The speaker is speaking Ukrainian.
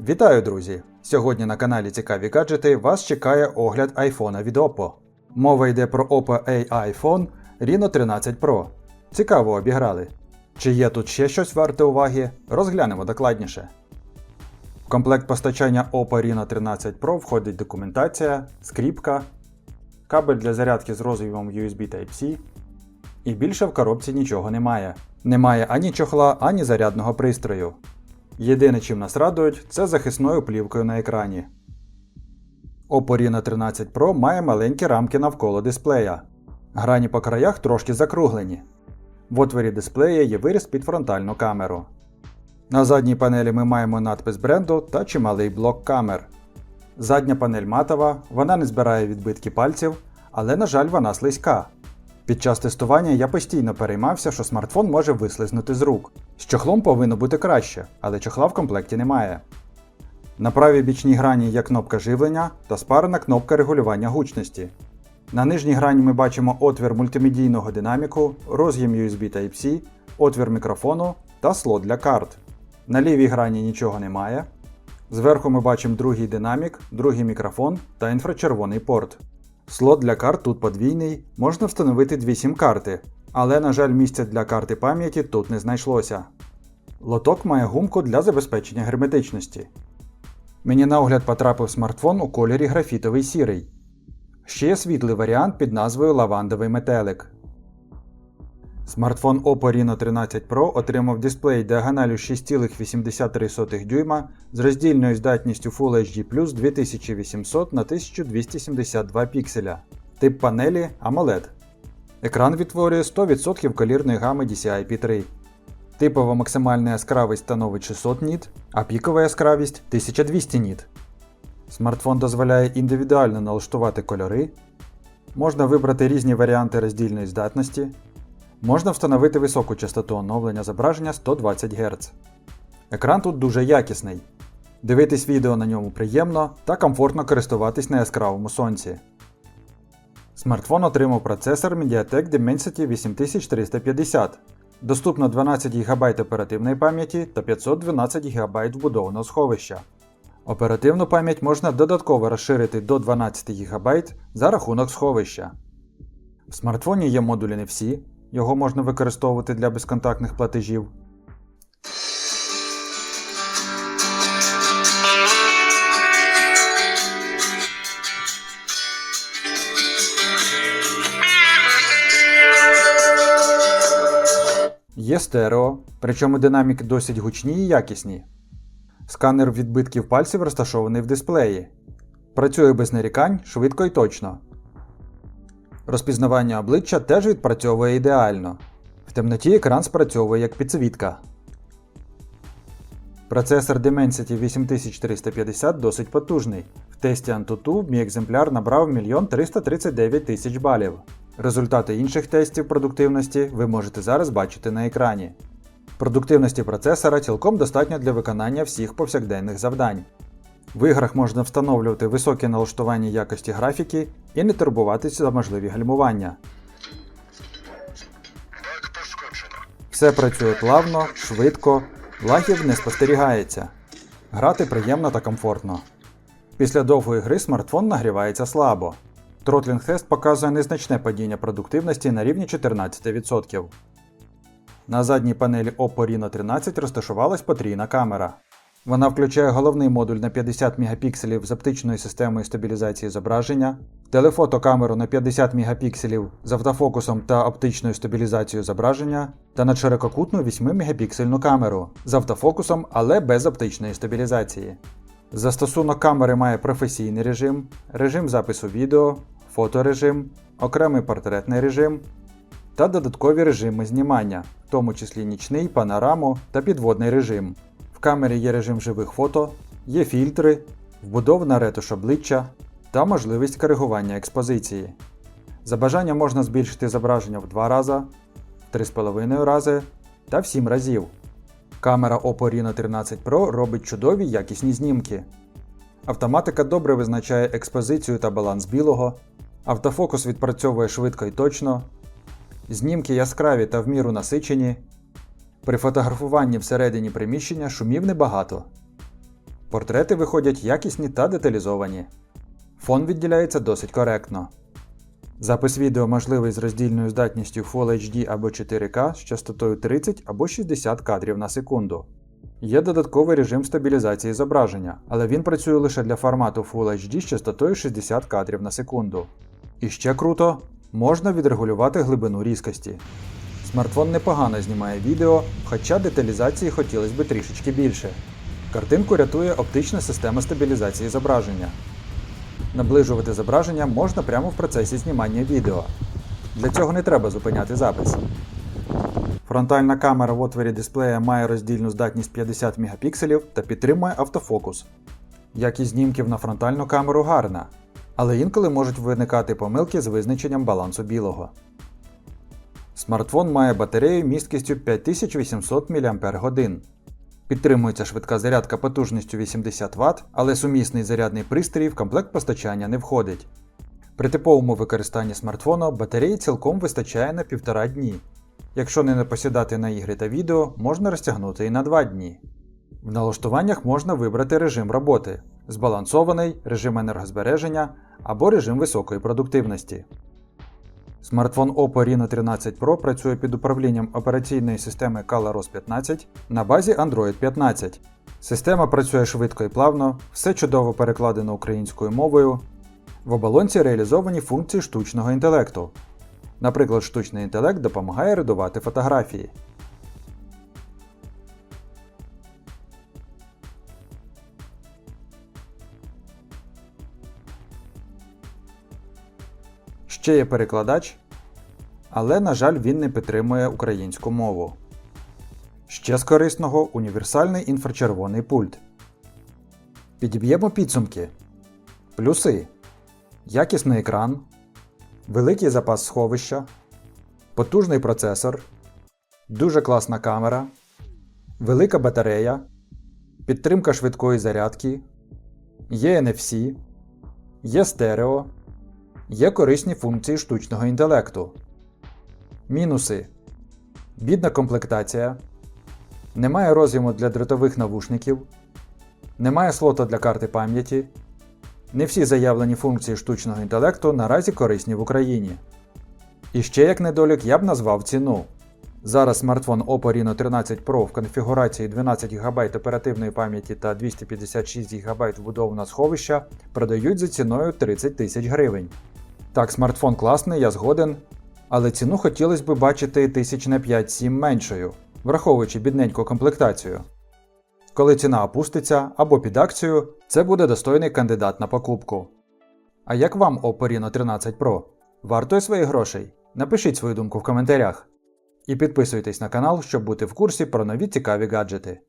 Вітаю, друзі! Сьогодні на каналі Цікаві гаджети вас чекає огляд айфона від Oppo. Мова йде про Oppo AI Phone Reno 13 Pro. Цікаво обіграли. Чи є тут ще щось варте уваги? Розглянемо докладніше. В комплект постачання Oppo Reno 13 Pro входить документація, скріпка, кабель для зарядки з роз'ємом USB Type-C. І більше в коробці нічого немає. Немає ані чохла, ані зарядного пристрою. Єдине, чим нас радують, це захисною плівкою на екрані. Oppo 13 Pro має маленькі рамки навколо дисплея. Грані по краях трошки закруглені. В отворі дисплея є виріз під фронтальну камеру. На задній панелі ми маємо надпис бренду та чималий блок камер. Задня панель матова, вона не збирає відбитки пальців, але, на жаль, вона слизька. Під час тестування я постійно переймався, що смартфон може вислизнути з рук. З чохлом повинно бути краще, але чохла в комплекті немає. На правій бічній грані є кнопка живлення та спарена кнопка регулювання гучності. На нижній грані ми бачимо отвір мультимедійного динаміку, роз'єм USB Type-C, отвір мікрофону та слот для карт. На лівій грані нічого немає. Зверху ми бачимо другий динамік, другий мікрофон та інфрачервоний порт. Слот для карт тут подвійний, можна встановити дві сім-карти, але, на жаль, місця для карти пам'яті тут не знайшлося. Лоток має гумку для забезпечення герметичності. Мені на огляд потрапив смартфон у кольорі графітовий сірий. Ще є світлий варіант під назвою Лавандовий метелик. Смартфон Oppo Reno 13 Pro отримав дисплей діагоналю 6,83 дюйма з роздільною здатністю Full HD 2800 на 1272 пікселя. Тип панелі AMOLED. Екран відтворює 100% колірної гами DCI-P3. Типова максимальна яскравість становить 600 ніт, а пікова яскравість 1200 ніт. Смартфон дозволяє індивідуально налаштувати кольори. Можна вибрати різні варіанти роздільної здатності. Можна встановити високу частоту оновлення зображення 120 Гц. Екран тут дуже якісний. Дивитись відео на ньому приємно та комфортно користуватись на яскравому сонці. Смартфон отримав процесор MediaTek Dimensity 8350. Доступно 12 ГБ оперативної пам'яті та 512 ГБ вбудованого сховища. Оперативну пам'ять можна додатково розширити до 12 ГБ за рахунок сховища. В смартфоні є модулі не всі, його можна використовувати для безконтактних платежів. Є стерео, причому динаміки досить гучні і якісні. Сканер відбитків пальців розташований в дисплеї. Працює без нарікань, швидко і точно. Розпізнавання обличчя теж відпрацьовує ідеально. В темноті екран спрацьовує як підсвітка. Процесор Dimensity 8350 досить потужний. В тесті Antutu мій екземпляр набрав 1 339 тисяч балів. Результати інших тестів продуктивності ви можете зараз бачити на екрані. Продуктивності процесора цілком достатньо для виконання всіх повсякденних завдань. В іграх можна встановлювати високі налаштування якості графіки і не турбуватися за можливі гальмування. Все працює плавно, швидко, лагів не спостерігається. Грати приємно та комфортно. Після довгої гри смартфон нагрівається слабо. Тротлінг тест показує незначне падіння продуктивності на рівні 14%. На задній панелі Oppo Reno 13 розташувалась потрійна камера. Вона включає головний модуль на 50 Мп з оптичною системою стабілізації зображення, телефотокамеру на 50 Мп з автофокусом та оптичною стабілізацією зображення та надширококутну 8 Мп камеру з автофокусом, але без оптичної стабілізації. Застосунок камери має професійний режим, режим запису відео, фоторежим, окремий портретний режим та додаткові режими знімання, в тому числі нічний, панораму та підводний режим. В камері є режим живих фото, є фільтри, вбудована ретуш обличчя та можливість коригування експозиції. За бажанням можна збільшити зображення в 2 рази, в 3,5 рази та в 7 разів. Камера Oppo Reno 13 Pro робить чудові якісні знімки. Автоматика добре визначає експозицію та баланс білого, автофокус відпрацьовує швидко і точно, знімки яскраві та в міру насичені. При фотографуванні всередині приміщення шумів небагато. Портрети виходять якісні та деталізовані. Фон відділяється досить коректно. Запис відео можливий з роздільною здатністю Full HD або 4К з частотою 30 або 60 кадрів на секунду. Є додатковий режим стабілізації зображення, але він працює лише для формату Full HD з частотою 60 кадрів на секунду. І ще круто, можна відрегулювати глибину різкості. Смартфон непогано знімає відео, хоча деталізації хотілося б трішечки більше. Картинку рятує оптична система стабілізації зображення. Наближувати зображення можна прямо в процесі знімання відео. Для цього не треба зупиняти запис. Фронтальна камера в отворі дисплея має роздільну здатність 50 Мп та підтримує автофокус. Якість знімків на фронтальну камеру гарна, але інколи можуть виникати помилки з визначенням балансу білого. Смартфон має батарею місткістю 5800 мАч. Підтримується швидка зарядка потужністю 80 Вт, але сумісний зарядний пристрій в комплект постачання не входить. При типовому використанні смартфона батареї цілком вистачає на 1,5 дні. Якщо не посідати на ігри та відео, можна розтягнути і на 2 дні. В налаштуваннях можна вибрати режим роботи, збалансований, режим енергозбереження або режим високої продуктивності. Смартфон Oppo Reno 13 Pro працює під управлінням операційної системи ColorOS 15 на базі Android 15. Система працює швидко і плавно, все чудово перекладено українською мовою. В оболонці реалізовані функції штучного інтелекту. Наприклад, штучний інтелект допомагає редувати фотографії. Ще є перекладач, але, на жаль, він не підтримує українську мову. Ще з корисного універсальний інфрачервоний пульт. Підіб'ємо підсумки. Плюси. Якісний екран, великий запас сховища, потужний процесор, дуже класна камера, велика батарея, підтримка швидкої зарядки, є NFC, є стерео, є корисні функції штучного інтелекту. Мінуси. Бідна комплектація. Немає роз'єму для дротових навушників. Немає слота для карти пам'яті. Не всі заявлені функції штучного інтелекту наразі корисні в Україні. І ще як недолік я б назвав ціну. Зараз смартфон Oppo Reno 13 Pro в конфігурації 12 ГБ оперативної пам'яті та 256 ГБ вбудованого сховища продають за ціною 30 тисяч гривень. Так, смартфон класний, я згоден, але ціну хотілося б бачити тисяч на 5-7 меншою, враховуючи бідненьку комплектацію. Коли ціна опуститься або під акцію, це буде достойний кандидат на покупку. А як вам Oppo Reno 13 Pro? Вартує своїх грошей? Напишіть свою думку в коментарях. І підписуйтесь на канал, щоб бути в курсі про нові цікаві гаджети.